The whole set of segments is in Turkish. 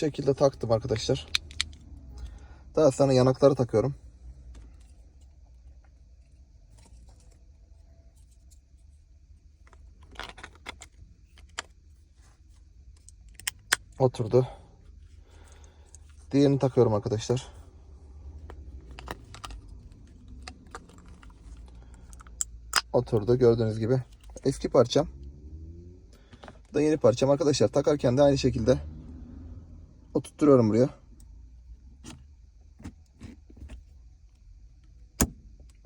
şekilde taktım arkadaşlar. Sonra yanakları takıyorum. Oturdu. Diğerini takıyorum arkadaşlar. Oturdu gördüğünüz gibi. Eski parçam. Bu da yeni parçam arkadaşlar. Takarken de aynı şekilde oturtuyorum buraya.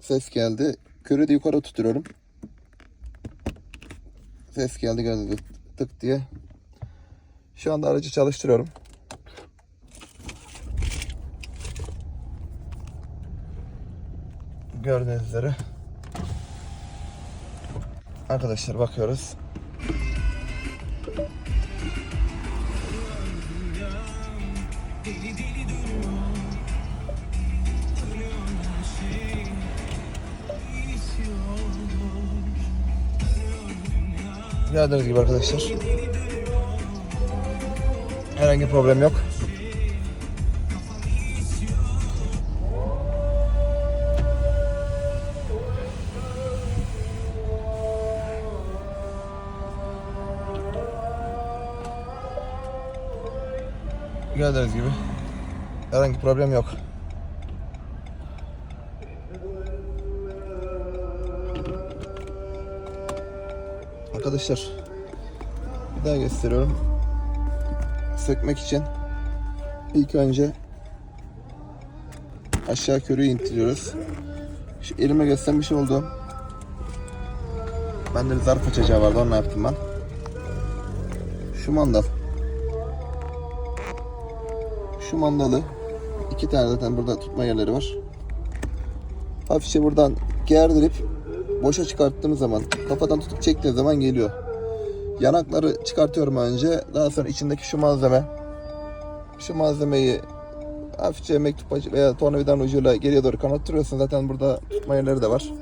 Ses geldi. Körü de yukarı tutuyorum. Ses geldi geldi tık diye. Şu anda aracı çalıştırıyorum. Gördüğünüz üzere. Arkadaşlar bakıyoruz. Gördüğünüz gibi arkadaşlar. Herhangi bir problem yok. Gördüğünüz gibi herhangi bir problem yok. Arkadaşlar bir daha gösteriyorum. Sökmek için ilk önce aşağı körüyü intiriyoruz. Şu elime göstermiş olduğum bende bir zarf açacağı vardı onu yaptım ben. Şu mandal şu mandalı iki tane zaten burada tutma yerleri var. Hafifçe buradan gerdirip boşa çıkarttığımız zaman kafadan tutup çektiğiniz zaman geliyor. Yanakları çıkartıyorum önce. Daha sonra içindeki şu malzeme şu malzemeyi hafifçe mektup veya tornavidanın ucuyla geriye doğru kanattırıyorsun. Zaten burada tutma yerleri de var.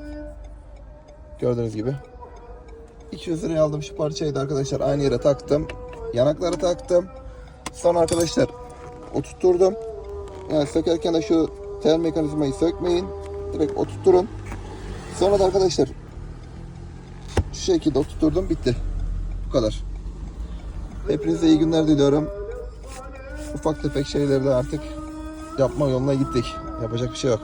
Gördüğünüz gibi. 200 liraya aldım şu parçayı da arkadaşlar aynı yere taktım. Yanakları taktım. Sonra arkadaşlar oturtturdum. Yani sökerken de şu tel mekanizmayı sökmeyin. Direkt oturtturun. Sonra da arkadaşlar şu şekilde oturtturdum bitti. Bu kadar. Hepinize iyi günler diliyorum. Ufak tefek şeyleri de artık yapma yoluna gittik. Yapacak bir şey yok.